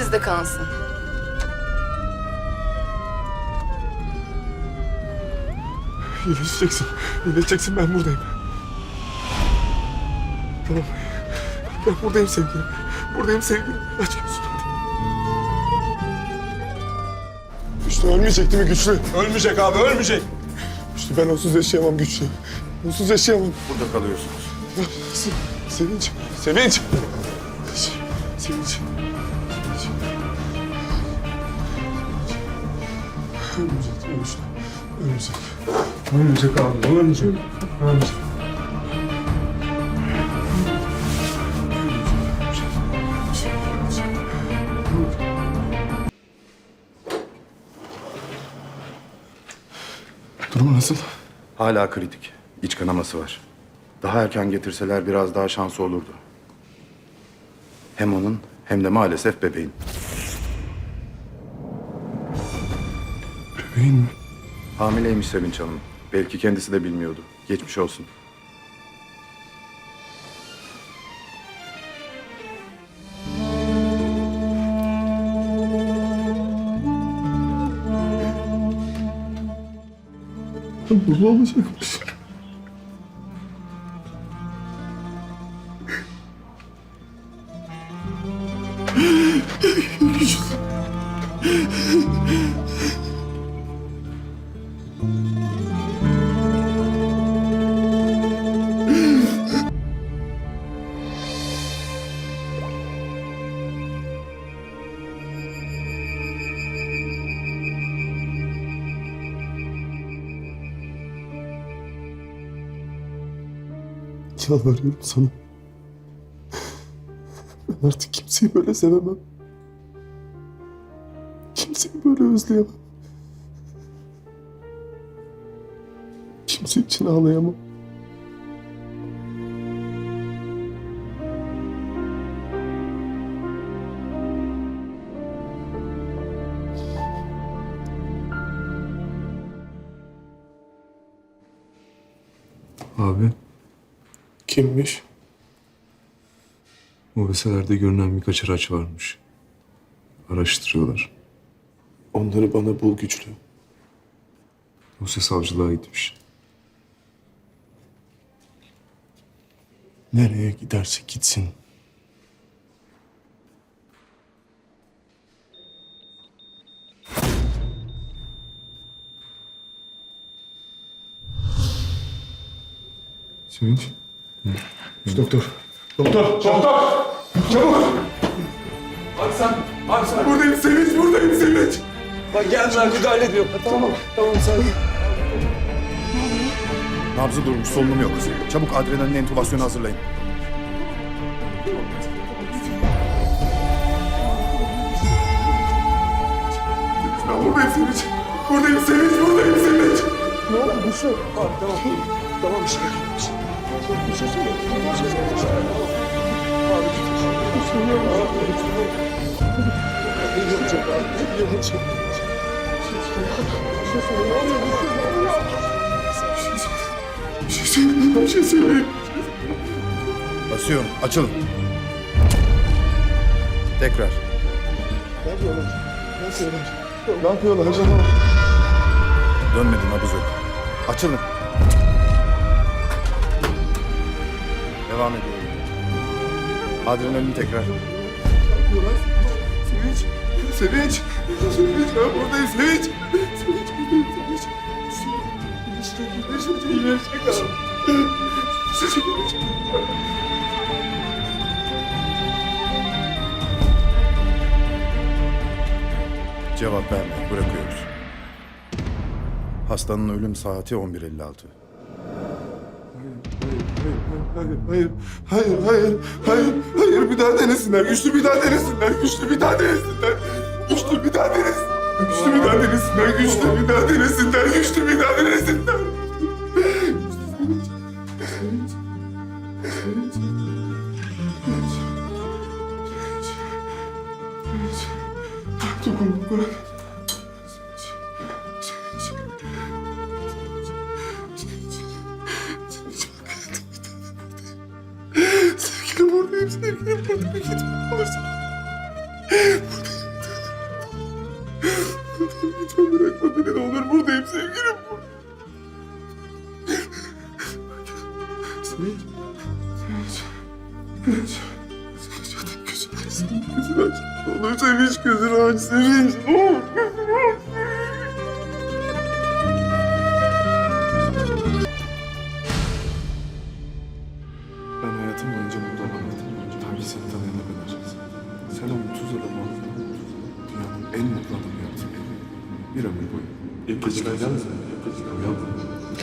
sizde kalsın. İyileşeceksin. İyileşeceksin ben buradayım. Tamam. Ben buradayım sevgilim. Buradayım sevgilim. Aç gözünü. Güçlü ölmeyecek değil mi güçlü? Ölmeyecek abi ölmeyecek. Güçlü ben onsuz yaşayamam güçlü. Onsuz yaşayamam. Burada kalıyorsunuz. Se- Sevinç. Sevinç. Sevinç. Ölmeyecek güçlü? Ölmeyecek. Ölmeyecek abi. Ölmeyecek. Ölmeyecek. Durumu nasıl? Hala kritik. İç kanaması var. Daha erken getirseler biraz daha şansı olurdu. Hem onun hem de maalesef bebeğin. Bebeğin mi? Hamileymiş Sevinç Hanım. Belki kendisi de bilmiyordu. Geçmiş olsun. Baba olacakmış. Yalvarıyorum sana. Ben artık kimseyi böyle sevemem. Kimseyi böyle özleyemem. Kimse için ağlayamam. Abi, Kimmiş? mobeselerde görünen birkaç araç varmış. Araştırıyorlar. Onları bana bul güçlü. Dosya savcılığa gitmiş. Nereye giderse gitsin. Sevinç, Doktor. Doktor. Doktor. Çabuk. Abi sen, abi sen. Buradayım Sevinç. Buradayım Sevinç. Bak geldiler müdahale ediyor. Tamam, tamam sen. Nabzı durmuş, solunum yok. Çabuk adrenalin entübasyonu hazırlayın. Ben buradayım Sevinç. Buradayım Sevinç. Buradayım Sevinç. Tamam, tamam işte. Söyle. Bir şey söyle. Abi bir şey söyle. Basıyorum, açılın. Tekrar. Ne yapıyorlar? Ne yapıyorlar? Ne yapıyorlar acaba? Dönmedi nabız yok. Açılın. Devam ediyorum. Adrenalin tekrar. Sevinç. Sevinç. Sevinç. Ben buradayım Sevinç. Sevinç buradayım Sevinç. İyileşecek, iyileşecek, iyileşecek abi. İyileşecek, iyileşecek. Cevap verme, bırakıyoruz. Hastanın ölüm saati 11.56. Hayır, hayır, hayır, hayır, hayır, hayır, bir daha denesinler. Güçlü bir daha denesinler. Güçlü bir daha denesinler. Güçlü bir daha denesinler. Güçlü bir daha denesinler. Güçlü bir daha denesinler. Güçlü gösterirken burada bir kitap olursa... Lütfen bırakma beni ne olur buradayım sevgilim. Seni... Gözünü aç. Ne olur sen hiç gözünü aç. Sevinç. Ne olur gözünü aç.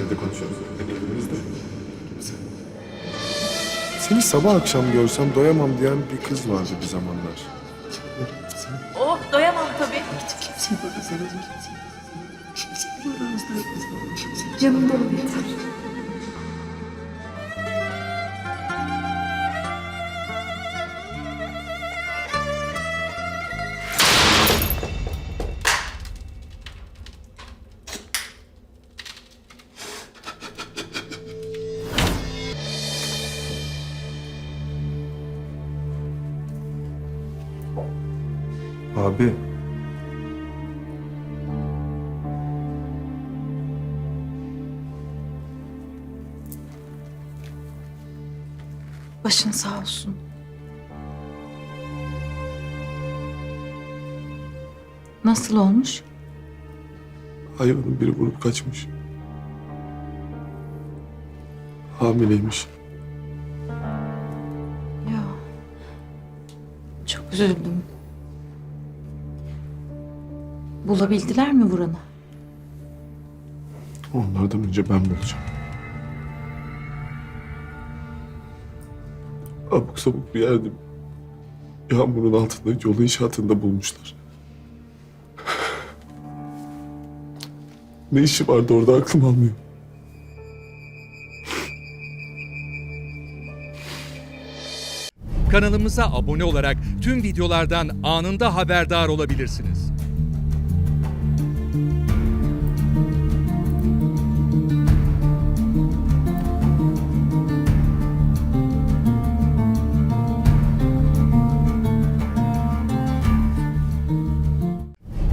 Evde konuşuyoruz. Evimizde. Kimse. Seni sabah akşam görsem doyamam diyen bir kız vardı bir zamanlar. Oh doyamam tabii. Canım dolu yeter. Abi. Başın sağ olsun. Nasıl olmuş? Hayvanın biri vurup kaçmış. Hamileymiş. Ya. Çok üzüldüm. Bulabildiler mi vuranı? Onlardan önce ben bulacağım. Abuk sabuk bir yerde yağmurun altında yolu inşaatında bulmuşlar. Ne işi vardı orada aklım almıyor. Kanalımıza abone olarak tüm videolardan anında haberdar olabilirsiniz.